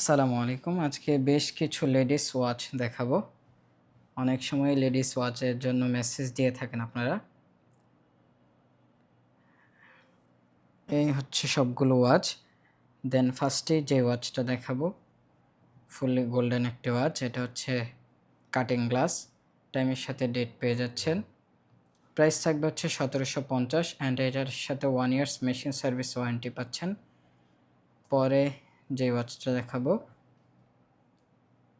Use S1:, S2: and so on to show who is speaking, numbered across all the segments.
S1: আসসালামু আলাইকুম। আজকে বেশ কিছু লেডিস ওয়াচ দেখাবো। অনেক সময় লেডিস ওয়াচের জন্য মেসেজ দিয়ে থাকেন আপনারা। এই হচ্ছে সবগুলো ওয়াচ। দেন ফার্স্টে যে ওয়াচটা দেখাবো, ফুললি গোল্ডেন একটি ওয়াচ, এটা হচ্ছে কাটিং গ্লাস। টাইমের সাথে ডেট পেয়ে যাচ্ছেন। প্রাইস থাকবে হচ্ছে সতেরোশো পঞ্চাশ, অ্যান্ড এটার সাথে one years machine service warranty পাচ্ছেন। পরে যে ওয়াচটা দেখাবো,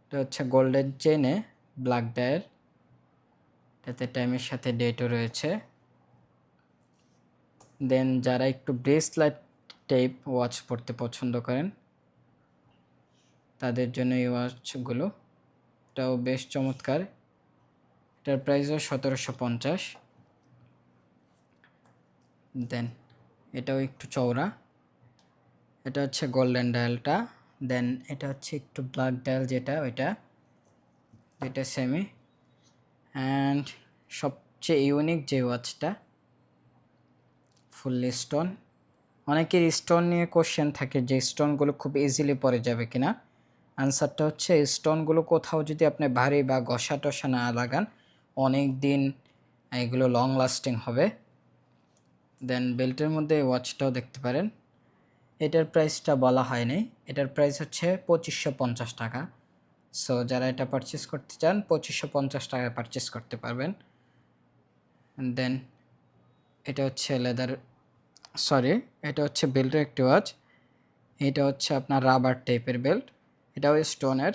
S1: এটা হচ্ছে গোল্ডেন চেনে ব্ল্যাক ডায়াল এটাতে টাইমের সাথে ডেটও রয়েছে। দেন যারা একটু ব্রেসলাইট টাইপ ওয়াচ পড়তে পছন্দ করেন, তাদের জন্য এই ওয়াচগুলো এটাও বেশ চমৎকার। এটার প্রাইসও সতেরোশো পঞ্চাশ। দেন এটাও একটু চওড়া। এটা হচ্ছে গোল্ডেন ডায়ালটা দেন এটা হচ্ছে একটু ব্ল্যাক ডায়াল যেটা, ওইটা। এটা সেমি অ্যান্ড সবচেয়ে ইউনিক যে ওয়াচটা ফুললি স্টোন অনেকের স্টোন নিয়ে কোশ্চেন থাকে যে স্টোনগুলো খুব ইজিলি পড়ে যাবে কিনা। আনসারটা হচ্ছে স্টোনগুলো কোথাও যদি আপনি ভারী বা ঘষা টসা না লাগান অনেক দিন এগুলো লং লাস্টিং হবে। দেন বেল্টের মধ্যে ওয়াচটাও দেখতে পারেন। এটার প্রাইসটা বলা হয়নি। এটার প্রাইস হচ্ছে পঁচিশশো পঞ্চাশ টাকা। সো যারা এটা পারচেস করতে চান, পঁচিশশো পঞ্চাশ টাকায় পারচেস করতে পারবেন। দেন এটা হচ্ছে লেদার সরি এটা হচ্ছে বেল্টের একটি ওয়াচ এটা হচ্ছে আপনার রাবার টাইপের বেল্ট এটাও স্টোনের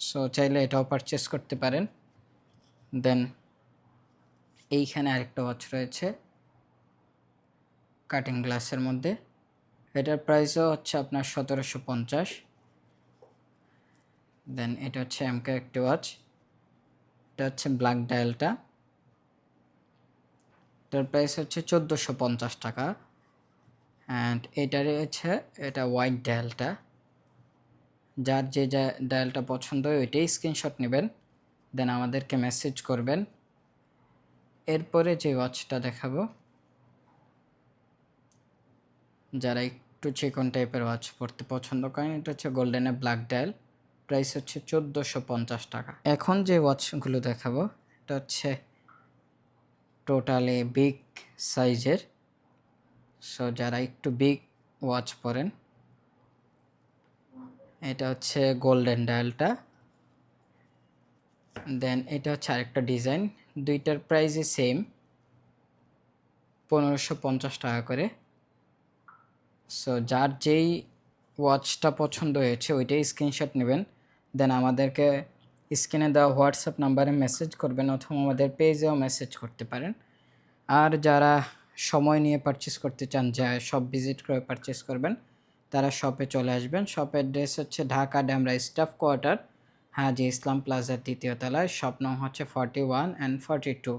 S1: সো চাইলে এটাও পারচেস করতে পারেন। দেন এইখানে আরেকটা ওয়াচ রয়েছে। কাটিং গ্লাসের মধ্যে। এটার প্রাইসও হচ্ছে আপনার সতেরোশো পঞ্চাশ। দেন এটা হচ্ছে এমকে একটি ওয়াচ এটা হচ্ছে ব্ল্যাক ডায়ালটা এটার প্রাইস হচ্ছে চোদ্দোশো পঞ্চাশ টাকা। অ্যান্ড এটার হচ্ছে এটা হোয়াইট ডায়ালটা যার যে ডায়ালটা পছন্দ হয়, ওইটাই স্ক্রিনশট নেবেন। দেন আমাদেরকে মেসেজ করবেন। এরপরে যে ওয়াচটা দেখাবো। যারা একটু চিকন টাইপের ওয়াচ পড়তে পছন্দ করেন, এটা হচ্ছে গোল্ডেনে ব্ল্যাক ডায়াল প্রাইস হচ্ছে চোদ্দোশো পঞ্চাশ টাকা। এখন যে ওয়াচগুলো দেখাবো, এটা হচ্ছে টোটালি বিগ সাইজের সো যারা একটু বিগ ওয়াচ পরেন এটা হচ্ছে গোল্ডেন ডায়ালটা দেন এটা হচ্ছে আরেকটা ডিজাইন দুইটার প্রাইসই সেম পনেরোশো পঞ্চাশ টাকা করে। সো যার যেই ওয়াচটা পছন্দ হয়েছে, ওইটাই স্ক্রিনশট নেবেন। দেন আমাদেরকে স্ক্রিনে দেওয়া হোয়াটসঅ্যাপ নাম্বারে মেসেজ করবেন অথবা আমাদের পেজেও মেসেজ করতে পারেন। আর যারা সময় নিয়ে পারচেস করতে চান, যা শপ ভিজিট করে পারচেস করবেন, তারা শপে চলে আসবেন। শপের ড্রেস হচ্ছে ঢাকা ড্যামরা স্টাফ কোয়ার্টার হাজি ইসলাম প্লাজার দ্বিতীয় তলায়। শপ নাম হচ্ছে forty one and forty two